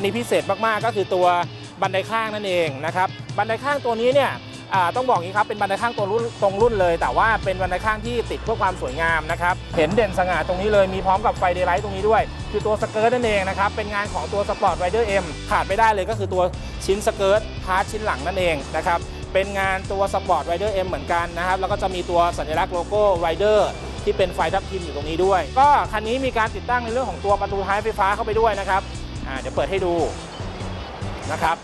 อันนี้พิเศษมากๆก็คือตัวบันไดข้างนั่นเองนะครับบันไดข้างตัวนี้เนี่ยต้องบอกงี้ครับเป็นบันไดข้างตัวรุ่นตรงรุ่นเลย แต่ว่าเป็นบันไดข้างที่ติดเพื่อความสวยงามนะครับเห็นเด่นสง่าตรงนี้เลยมีพร้อมกับไฟเดย์ไลท์ตรงนี้ด้วย คือตัวสเกิร์ตนั่นเองนะครับเป็นงานของตัวสปอร์ตไรเดอร์เอ็มขาดไม่ได้เลยก็คือตัวชิ้นสเกิร์ตพาร์ทชิ้นหลังนั่นเองนะครับเป็นงานตัวสปอร์ตไรเดอร์เอ็มเหมือนกันนะครับแล้วก็จะมีตัวสัญลักษณ์โลโก้ไรเดอร์ที่เป็นไฟทับทิมอยู่ตรงนี้ด้วย ก็คันนี้มีการติดตั้งในเรื่องของตัวประตูท้ายไฟฟ้าเข้าไปด้วยนะครับ อ่าเดี๋ยวเปิดให้ดูนะครับ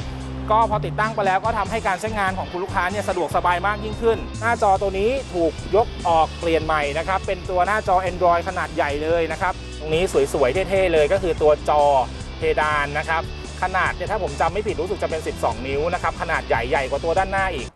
ก็พอติดตั้งไปแล้วก็ทำให้การใช้งานของคุณลูกค้าเนี่ยสะดวกสบายมากยิ่งขึ้น หน้าจอตัวนี้ถูกยกออกเปลี่ยนใหม่นะครับ เป็นตัวหน้าจอ Android ขนาดใหญ่เลยนะครับ ตรงนี้สวยๆเท่ๆเลยก็คือตัวจอเพดานนะครับ ขนาดเนี่ยถ้าผมจำไม่ผิดรู้สึกจะเป็น 12 นิ้วนะครับ ขนาดใหญ่ใหญ่กว่าตัวด้านหน้าอีก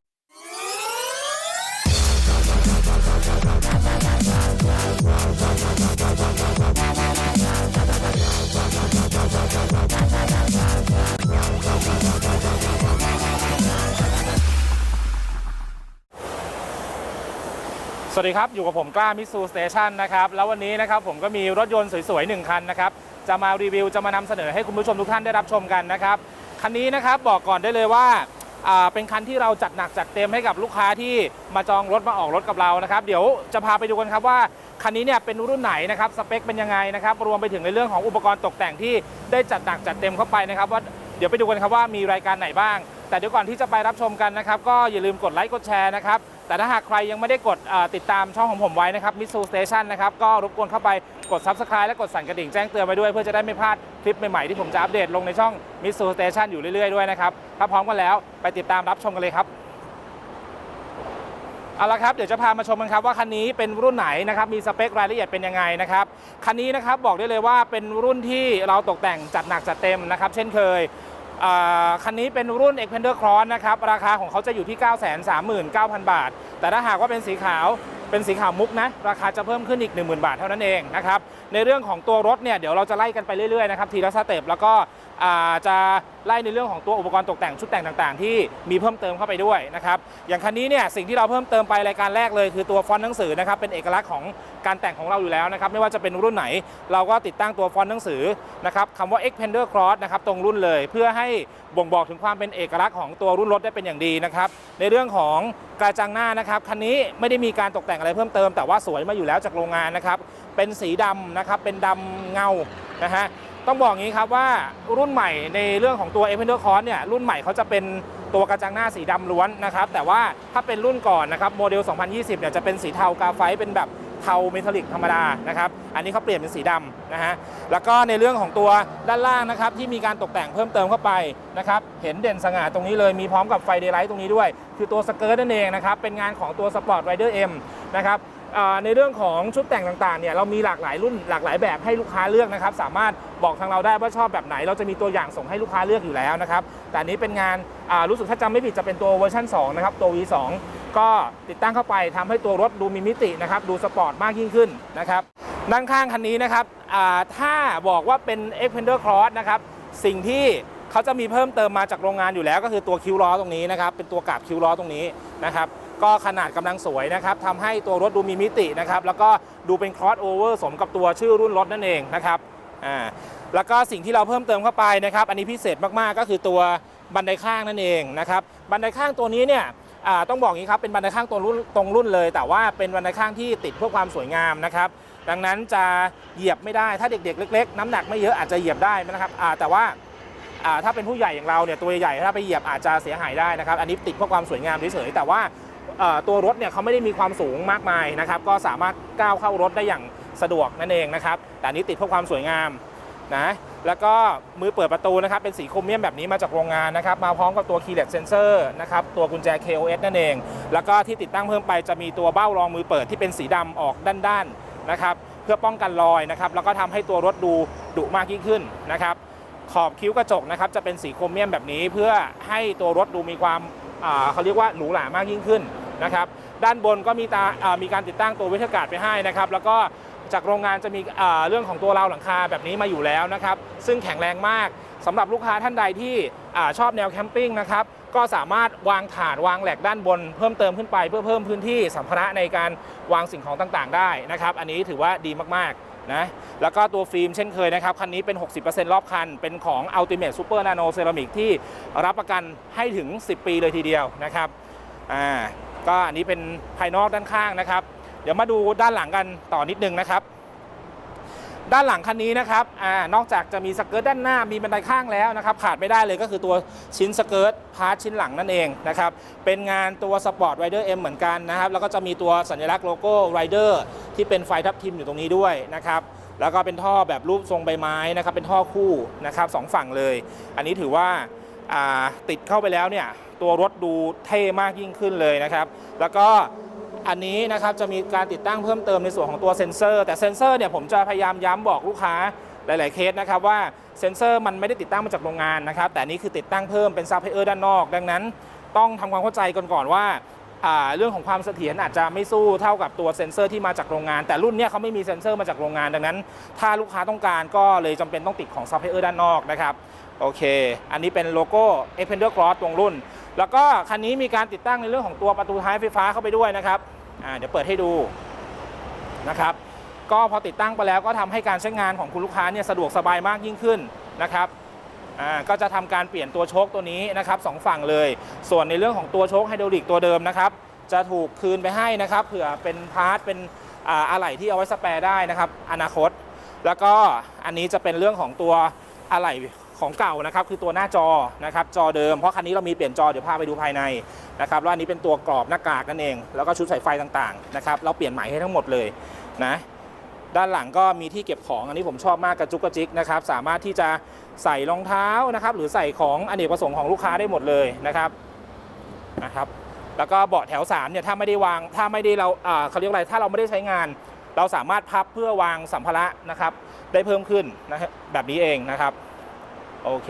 วัสดีครับ อยู่กับผมกล้ามิสูสเตชันนะครับ แล้ววันนี้นะครับผมก็มีรถยนต์สวยๆหนึ่งคันนะครับ จะมารีวิว จะมานำเสนอให้คุณผู้ชมทุกท่านได้รับชมกันนะครับ คันนี้นะครับบอกก่อนได้เลยว่าอ่า เป็นคันที่เราจัดหนักจัดเต็มให้กับลูกค้าที่มาจองรถมาออกรถกับเรานะครับ เดี๋ยวจะพาไปดูกันครับว่า คันนี้เนี่ยเป็นรุ่นไหนนะครับ สเปคเป็นยังไงนะครับ รวมไปถึงในเรื่องของอุปกรณ์ตกแต่งที่ได้จัดหนักจัดเต็มเข้าไปนะครับว่า เดี๋ยวไปดูกันครับว่ามีรายการไหนบ้าง แต่เดี๋ยวก่อนที่จะไปรับชมกันนะครับ ก็อย่าลืมกดไลค์กดแชร์นะครับ แต่ถ้าหากใครยังไม่ได้กดติดตามช่องของผมไว้นะครับมิสูสเตชันนะครับก็รบกวนเข้าไปกด Subscribe และกดสั่นกระดิ่งแจ้งเตือนไว้ด้วยเพื่อจะได้ไม่พลาดคลิปใหม่ๆที่ผมจะอัปเดตลงในช่องมิสูสเตชันอยู่เรื่อยๆด้วยนะครับถ้าพร้อมกันแล้วไปติดตามรับชมกันเลยครับเอาละครับเดี๋ยวจะพามาชมกันครับว่าคันนี้เป็นรุ่นไหนนะครับมีสเปครายละเอียดเป็นยังไงนะครับคันนี้นะครับบอกได้เลยว่าเป็นรุ่นที่เราตกแต่งจัดหนักจัดเต็มนะครับเช่นเคย คันนี้เป็นรุ่น e x p a n d e r Cross นะครับ ราคาของเขาจะอยู่ที่ 939,000 บาท แต่ถ้าหากว่าเป็นสีขาวเป็นสีขาวมุกนะ ราคาจะเพิ่มขึ้นอีก 10,000 บาทเท่านั้นเองนะครับ ในเรื่องของตัวรถเนี่ยเดี๋ยวเราจะไล่กันไปเรื่อยๆนะครับทีละสเต็ปแล้วก็จะไล่ในเรื่องของตัวอุปกรณ์ตกแต่งชุดแต่งต่างๆ ที่มีเพิ่มเติมเข้าไปด้วยนะครับอย่างคันนี้เนี่ยสิ่งที่เราเพิ่มเติมไปรายการแรกเลยคือตัวฟอนต์หนังสือนะครับเป็นเอกลักษณ์ของการแต่งของเราอยู่แล้วนะครับไม่ว่าจะเป็นรุ่นไหน เราก็ติดตั้งตัวฟอนต์หนังสือนะครับคำว่า Xpander Cross นะครับตรงรุ่นเลยเพื่อให้บ่งบอกถึงความเป็นเอกลักษณ์ของตัวรุ่นรถได้เป็นอย่างดีนะครับในเรื่องของกระจังหน้านะครับคันนี้ไม่ได้มีการตกแต่งอะไรเพิ่มเติมแต่ว่าสวยมาอยู่แล้วจากโรงงานนะครับ เป็นสีดำนะครับ เป็นดำเงานะฮะต้องบอกอย่างนี้ครับว่ารุ่นใหม่ในเรื่องของตัว e p e n d e r Cross เนี่ยรุ่นใหม่เขาจะเป็นตัวกระจังหน้าสีดำล้วนนะครับ แต่ว่าถ้าเป็นรุ่นก่อนนะครับโมเดล 2020 เนี่ยจะเป็นสีเทากาไฟต์เป็นแบบเทาเมทัลลิกธรรมดานะครับ อันนี้เขาเปลี่ยนเป็นสีดำนะฮะ แล้วก็ในเรื่องของตัวด้านล่างนะครับที่มีการตกแต่งเพิ่มเติมเข้าไปนะครับ เห็นเด่นสง่าตรงนี้เลย มีพร้อมกับไฟเดย์ไลท์ตรงนี้ด้วย คือตัวสเกิร์ตนั่นเองนะครับ เป็นงานของตัว Sport Rider M นะครับอ่า ในเรื่องของชุดแต่งต่างๆเนี่ยเรามีหลากหลายรุ่นหลากหลายแบบให้ลูกค้าเลือกนะครับสามารถบอกทางเราได้ว่าชอบแบบไหน เราจะมีตัวอย่างส่งให้ลูกค้าเลือกอยู่แล้วนะครับแต่นี้เป็นงานรู้สึกถ้าจำไม่ผิดจะเป็นตัวเวอร์ชัน2นะครับตัว V2 ก็ติดตั้งเข้าไปทำให้ตัวรถดูมีมิตินะครับดูสปอร์ตมากยิ่งขึ้นนะครับด้านข้างคันนี้นะครับถ้าบอกว่าเป็น Xpander Cross นะครับสิ่งที่เขาจะมีเพิ่มเติมมาจากโรงงานอยู่แล้ว ก็คือตัวคิวล้อตรงนี้นะครับเป็นตัวกาบคิวล้อตรงนี้นะครับ ก็ขนาดกำลังสวยนะครับทำให้ตัวรถดูมีมิตินะครับแล้วก็ดูเป็น cross over สมกับตัวชื่อรุ่นรถนั่นเองนะครับอ่าแล้วก็สิ่งที่เราเพิ่มเติมเข้าไปนะครับ อันนี้พิเศษมากๆก็คือตัวบันไดข้างนั่นเองนะครับบันไดข้างตัวนี้เนี่ยอ่าต้องบอกอย่างนี้ครับเป็นบันไดข้างตัวรุ่นตรงรุ่นเลย แต่ว่าเป็นบันไดข้างที่ติดเพื่อความสวยงามนะครับ ดังนั้นจะเหยียบไม่ได้ถ้าเด็กๆ เล็ก ๆ น้ำหนักไม่เยอะอาจจะเหยียบได้นะครับอ่าแต่ว่าอ่าถ้าเป็นผู้ใหญ่อย่างเราเนี่ยตัวใหญ่ถ้าไปเหยียบอาจจะเสียหายได้นะครับ อันนี้ติดเพื่อความสวยงามเฉยๆแต่ว่า ตัวรถเนี่ยเขาไม่ได้มีความสูงมากมายนะครับ ก็สามารถก้าวเข้ารถได้อย่างสะดวกนั่นเองนะครับ แต่นี้ติดเพื่อความสวยงามนะ แล้วก็มือเปิดประตูนะครับ เป็นสีโครเมียมแบบนี้มาจากโรงงานนะครับ มาพร้อมกับตัว keyless sensor นะครับ ตัวกุญแจ KOS นั่นเอง แล้วก็ที่ติดตั้งเพิ่มไปจะมีตัวเบ้ารองมือเปิดที่เป็นสีดำออกด้านๆนะครับ เพื่อป้องกันรอยนะครับ แล้วก็ทำให้ตัวรถดูดุมากยิ่งขึ้นนะครับ ขอบคิ้วกระจกนะครับ จะเป็นสีโครเมียมแบบนี้เพื่อให้ตัวรถดูมีความ เขาเรียกว่าหรูหรามากยิ่งขึ้นนะครับด้านบนก็มีตามีการติดตั้งตัววิทยากาศไปให้นะครับแล้วก็จากโรงงานจะมีเรื่องของตัวราวหลังคาแบบนี้มาอยู่แล้วนะครับซึ่งแข็งแรงมากสำหรับลูกค้าท่านใดที่อชอบแนวแคมปิ้งนะครับก็สามารถวางถาดวางแหลกด้านบน เพิ่มเติมขึ้นไปเพื่อเพิ่มพื้นที่สัมภาระในการวางสิ่งของต่างๆ ได้นะครับ อันนี้ถือว่าดีมากๆ นะแล้วก็ตัวฟิล์มเช่นเคยนะครับ คันนี้เป็น 60%รอบคัน เป็นของ Ultimate Super Nano Ceramic ที่รับประกันให้ถึง 10 ปีเลยทีเดียวนะครับอ่าก็อันนี้เป็นภายนอกด้านข้างนะครับ เดี๋ยวมาดูด้านหลังกันต่อนิดนึงนะครับด้านหลังคันนี้นะครับอานอกจากจะมีสเกิร์ตด้านหน้า มีบันไดข้างแล้วนะครับ ขาดไม่ได้เลยก็คือตัวชิ้นสเกิร์ตพาร์ทชิ้นหลังนั่นเองนะครับ เป็นงานตัวสปอร์ตไรเดอร์เอ็มเหมือนกันนะครับ แล้วก็จะมีตัวสัญลักษณ์โลโก้ไรเดอร์ที่เป็นไฟทับทิมอยู่ตรงนี้ด้วยนะครับแล้วก็เป็นท่อแบบรูปทรงใบไม้นะครับเป็นท่อคู่นะครับสองฝั่งเลย อันนี้ถือว่าาติดเข้าไปแล้วเนี่ยตัวรถดูเท่มากยิ่งขึ้นเลยนะครับ แล้วก็อันนี้นะครับจะมีการติดตั้งเพิ่มเติมในส่วนของตัวเซ็นเซอร์ แต่เซ็นเซอร์เนี่ยผมจะพยายามย้ำบอกลูกค้าหลาย ๆ เคสนะครับว่าเซ็นเซอร์มันไม่ได้ติดตั้งมาจากโรงงานนะครับ แต่นี้คือติดตั้งเพิ่มเป็นซับเพเออร์ด้านนอก ดังนั้น ต้องทำความเข้าใจกันก่อนว่า เรื่องของความเสถียรอาจจะไม่สู้เท่ากับตัวเซ็นเซอร์ที่มาจากโรงงาน แต่รุ่นนี้เขาไม่มีเซ็นเซอร์มาจากโรงงานดังนั้น ถ้าลูกค้าต้องการก็เลยจำเป็นต้องติดของซับเพเออร์ด้านนอกนะครับโอเค อันนี้เป็นโลโก้ e x p e n d e r Cross ตรงรุ่น แล้วก็คันนี้มีการติดตั้งในเรื่องของตัวประตูท้ายไฟฟ้าเข้าไปด้วยนะครับเดี๋ยวเปิดให้ดูนะครับก็พอติดตั้งไปแล้วก็ทำให้การใช้งานของคุณลูกค้าเนี่ยสะดวกสบายมากยิ่งขึ้นนะครับ อ่าก็จะทำการเปลี่ยนตัวโชคตัวนี้นะครับสองฝั่งเลย ส่วนในเรื่องของตัวโชคไฮดรอลิกตัวเดิมนะครับจะถูกคืนไปให้นะครับเผื่อเป็นพาร์ทเป็นออะไหล่ที่เอาไว้สแปร์ได้นะครับอนาคต แล้วก็อันนี้จะเป็นเรื่องของตัวอะไหล่ของเก่านะครับคือตัวหน้าจอนะครับจอเดิมเพราะคันนี้เรามีเปลี่ยนจอเดี๋ยวพาไปดูภายในนะครับแล้วอันนี้เป็นตัวกรอบหน้ากากนั่นเอง แล้วก็ชุดสายไฟต่างๆนะครับเราเปลี่ยนใหม่ให้ทั้งหมดเลยนะด้านหลังก็มีที่เก็บของอันนี้ผมชอบมากกระจุกกระจิกนะครับสามารถที่จะ ใส่รองเท้านะครับ หรือใส่ของอเนกประสงค์ของลูกค้าได้หมดเลยนะครับนะครับ แล้วก็เบาะแถว3เนี่ยถ้าไม่ได้วางถ้าไม่ได้เราเขาเรียกอะไรถ้าเราไม่ได้ใช้งาน เราสามารถพับเพื่อวางสัมภาระนะครับ ได้เพิ่มขึ้นนะครับแบบนี้เองนะครับโอเค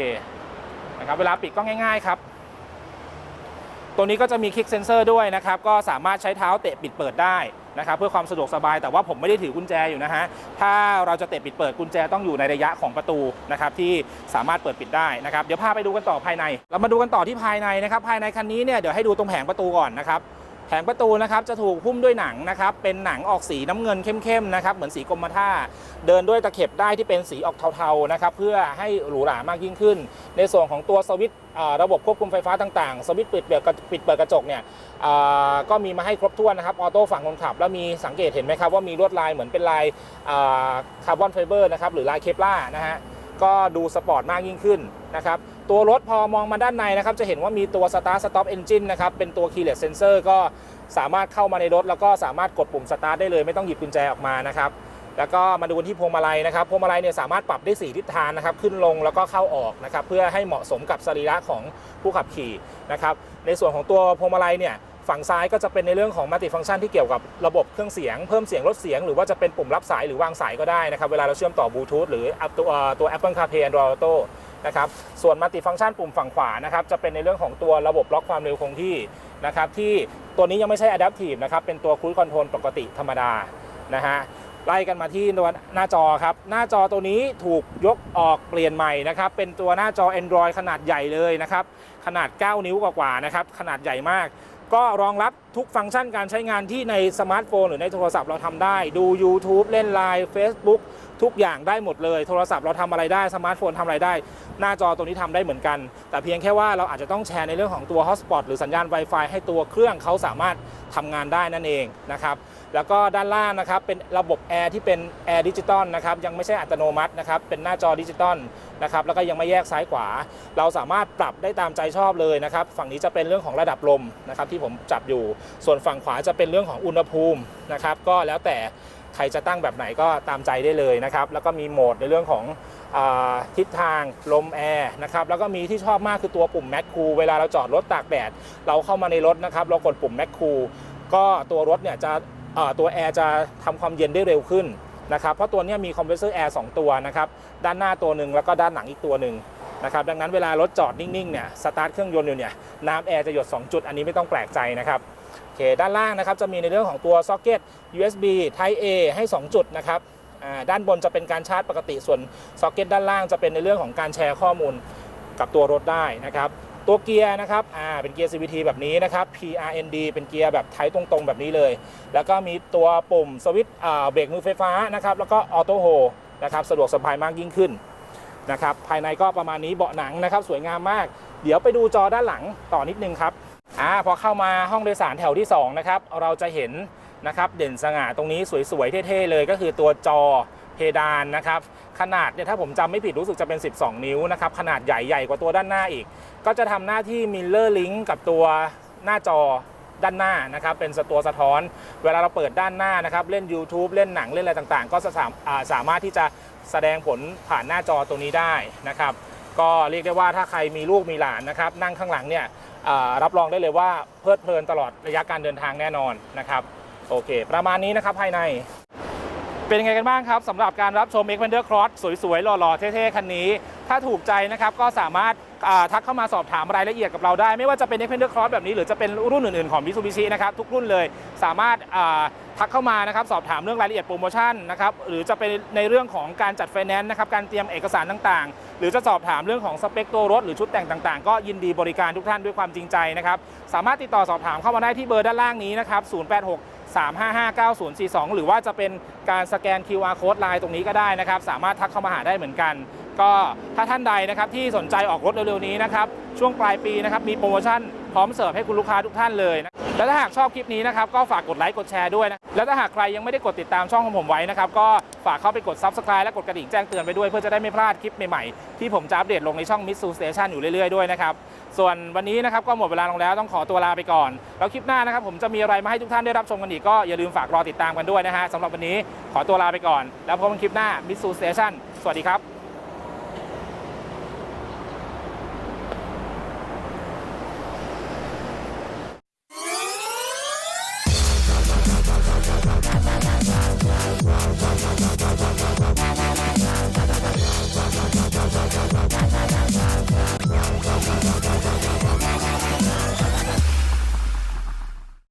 นะครับเวลาปิดก็ง่าย ๆครับตัวนี้ก็จะมีคลิกเซนเซอร์ด้วยนะครับ ก็สามารถใช้เท้าเตะปิดเปิดได้ นะครับเพื่อความสะดวกสบายแต่ว่าผมไม่ได้ถือกุญแจอยู่นะฮะถ้าเราจะเตะปิดเปิดกุญแจต้องอยู่ในระยะของประตูนะครับที่สามารถเปิดปิดได้นะครับเดี๋ยวพาไปดูกันต่อภายใน เรามาดูกันต่อที่ภายในนะครับภายในคันนี้เนี่ยเดี๋ยวให้ดูตรงแผงประตูก่อนนะครับ แผงประตูนะครับจะถูกหุ้มด้วยหนังนะครับเป็นหนังออกสีน้ำเงินเข้มๆนะครับเหมือนสีกรมท่า เดินด้วยตะเข็บได้ที่เป็นสีออกเทาๆนะครับเพื่อให้หรูหรามากยิ่งขึ้น ในส่วนของตัวสวิตระบบควบคุมไฟฟ้าต่างๆ สวิตปิดเปิดกระปิดเปิดกระจกเนี่ยก็มีมาให้ครบถ้วนนะครับออโต้ฝั่งคนขับ แล้วมีสังเกตเห็นไหมครับว่ามีลวดลายเหมือนเป็นลายคาร์บอนไฟเบอร์นะครับหรือลายเคปล่านะฮะก็ดูสปอร์ตมากยิ่งขึ้นนะครับ ตัวรถพอมองมาด้านในนะครับ จะเห็นว่ามีตัว Start Stop Engine นะครับ เป็นตัว Keyless Sensor ก็สามารถเข้ามาในรถ แล้วก็สามารถกดปุ่ม Start ได้เลยไม่ต้องหยิบกุญแจออกมานะครับ แล้วก็มาดูที่พวงมาลัยนะครับ พวงมาลัยเนี่ยสามารถปรับได้ 4 ทิศทางนะครับ ขึ้นลงแล้วก็เข้าออกนะครับ เพื่อให้เหมาะสมกับสรีระของผู้ขับขี่นะครับ ในส่วนของตัวพวงมาลัยเนี่ยฝั่งซ้ายก็จะเป็นในเรื่องของมัลติฟังก์ชันที่เกี่ยวกับระบบเครื่องเสียงเพิ่มเสียงลดเสียง หรือว่าจะเป็นปุ่มรับสายหรื อวางสายก็ได้นะครับ เวลาเราเชื่อมต่อบลูทูธหรือตัวตัว Apple CarPlay Android Auto นะครับส่วนมัลติฟังก์ชันปุ่มฝั่งขวานะครับจะเป็นในเรื่องของตัวระบบล็อกความเร็วคงที่นะครับที่ตัวนี้ยังไม่ใช่ Adaptive นะครับเป็นตัว Cruise Control ปกติธรรมดานะฮะไล่กันมาที่ตัวหน้าจอครับ หน้าจอตัวนี้ถูกยกออกเปลี่ยนใหม่นะครับ เป็นตัวหน้าจอ Android ขนาดใหญ่เลยนะครับ ขนาด 9 นิ้วกว่าๆนะครับ ขนาดใหญ่มาก ก็รองรับทุกฟังก์ชันการใช้งานที่ในสมาร์ทโฟนหรือในโทรศัพท์เราทำได้ ดู YouTube เล่น Line Facebook ทุกอย่างได้หมดเลย โทรศัพท์เราทำอะไรได้สมาร์ทโฟนทำอะไรได้ หน้าจอตัวนี้ทำได้เหมือนกัน แต่เพียงแค่ว่าเราอาจจะต้องแชร์ในเรื่องของตัว Hotspot หรือสัญญาณ Wi-Fi ให้ตัวเครื่องเขาสามารถทำงานได้นั่นเองนะครับแล้วก็ด้านล่างนะครับเป็นระบบแอร์ที่เป็นแอร์ดิจิตอลนะครับยังไม่ใช่อัตโนมัตินะครับเป็นหน้าจอดิจิตอลนะครับแล้วก็ยังไม่แยกซ้ายขวา เราสามารถปรับได้ตามใจชอบเลยนะครับฝั่งนี้จะเป็นเรื่องของระดับลมนะครับที่ผมจับอยู่ ส่วนฝั่งขวาจะเป็นเรื่องของอุณหภูมินะครับก็แล้วแต่ ใครจะตั้งแบบไหนก็ตามใจได้เลยนะครับ แล้วก็มีโหมดในเรื่องของอทิศทางลมแอร์นะครับ แล้วก็มีที่ชอบมากคือตัวปุ่มแม c คูเวลาเราจอดรถตากแดด เราเข้ามาในรถนะครับ เรากดปุ่มแม c คูก็ตัวรถเนี่ยจะตัวแอร์จะทำความเย็นได้เร็วขึ้นนะครับ เพราะตัวนี้มีคอมเพรสเซอร์แอร์2ตัวนะครับ ด้านหน้าตัวหนึ่งแล้วก็ด้านหลังอีกตัวหนึ่งนะครับ ดังนั้นเวลารถจอดนิ่งๆเนี่ย สตาร์ทเครื่องยนต์อยู่เนี่ย น้ำแอร์จะหยด 2 จุด อันนี้ไม่ต้องแปลกใจนะครับ โอเคด้านล่างนะครับจะมีในเรื่องของตัวซ็อกเก็ต USB Type A ให้ 2 จุดนะครับด้านบนจะเป็นการชาร์จปกติส่วนซ็อกเก็ตด้านล่างจะเป็นในเรื่องของการแชร์ข้อมูลกับตัวรถได้นะครับตัวเกียร์นะครับอ่าเป็นเกียร์ CVT แบบนี้นะครับ PRND เป็นเกียร์แบบไทยตรงๆ แบบนี้เลย แล้วก็มีตัวปุ่มสวิตช์เบรกมือไฟฟ้านะครับแล้วก็ออโต้โฮนะครับสะดวกสบายมากยิ่งขึ้นนะครับภายในก็ประมาณนี้เบาะหนังนะครับสวยงามมาก เดี๋ยวไปดูจอด้านหลังต่อนิดนึงครับ อ่าพอเข้ามาห้องโดยสารแถวที่สองนะครับเราจะเห็นนะครับเด่นสง่าตรงนี้สวยๆเท่ๆเลยก็คือตัวจอเพดานนะครับขนาดเนี่ยถ้าผมจำไม่ผิดรู้สึกจะเป็น 12 นิ้วนะครับขนาดใหญ่ใหญ่กว่าตัวด้านหน้าอีก ก็จะทำหน้าที่ Mirror Link กับตัวหน้าจอด้านหน้านะครับเป็นตัวสะท้อน เวลาเราเปิดด้านหน้านะครับเล่น YouTube เล่นหนังเล่นอะไรต่างๆ ก็สามาสามารถที่จะแสดงผลผ่านหน้าจอตรงนี้ได้นะครับก็เรียกได้ว่าถ้าใครมีลูกมีหลานนะครับนั่งข้างหลังเนี่ย รับรองได้เลยว่าเพลิดเพลินตลอดระยะการเดินทางแน่นอนนะครับ โอเค ประมาณนี้นะครับภายใน เป็นยังไงกันบ้างครับสำหรับการรับชม Xpander Cross สวยๆ หล่อๆ เท่ๆ คันนี้ ถ้าถูกใจนะครับก็สามารถทักเข้ามาสอบถามรายละเอียดกับเราได้ ไม่ว่าจะเป็น Xpander Cross แบบนี้ หรือจะเป็นรุ่นอื่นๆ ของ Mitsubishi นะครับทุกรุ่นเลยสามารถทักเข้ามานะครับสอบถามเรื่องรายละเอียดโปรโมชั่นนะครับหรือจะเป็นในเรื่องของการจัดไฟแนนซ์นะครับการเตรียมเอกสารต่างๆ หรือจะสอบถามเรื่องของสเปคตัวรถหรือชุดแต่งต่างๆ ก็ยินดีบริการทุกท่านด้วยความจริงใจนะครับสามารถติดต่อสอบถามเข้ามาได้ที่เบอร์ด้านล่างนี้นะครับ086 3559042 หรือว่าจะเป็นการสแกน QR code ไลน์ตรงนี้ก็ได้นะครับ สามารถทักเข้ามาหาได้เหมือนกัน ก็ถ้าท่านใดนะครับที่สนใจออกรถเร็วๆนี้นะครับ ช่วงปลายปีนะครับมีโปรโมชั่นพร้อมเสิร์ฟให้คุณลูกค้าทุกท่านเลยนะและถ้าหากชอบคลิปนี้นะครับก็ฝากกดไลค์กดแชร์ด้วยนะและถ้าหากใครยังไม่ได้กดติดตามช่องของผมไว้นะครับก็ฝากเข้าไปกด Subscribe และกดกระดิ่งแจ้งเตือนไปด้วยเพื่อจะได้ไม่พลาดคลิปใหม่ๆที่ผมจะอัปเดตลงในช่อง Mitsu Station อยู่เรื่อยๆด้วยนะครับ ส่วนวันนี้นะครับก็หมดเวลาลงแล้วต้องขอตัวลาไปก่อน แล้วคลิปหน้านะครับผมจะมีอะไรมาให้ทุกท่านได้รับชมกันอีกก็อย่าลืมฝากรอติดตามกันด้วยนะฮะสำหรับวันนี้ขอตัวลาไปก่อน แล้วพบกันคลิปหน้ามิสซูสเตชันสวัสดีครับ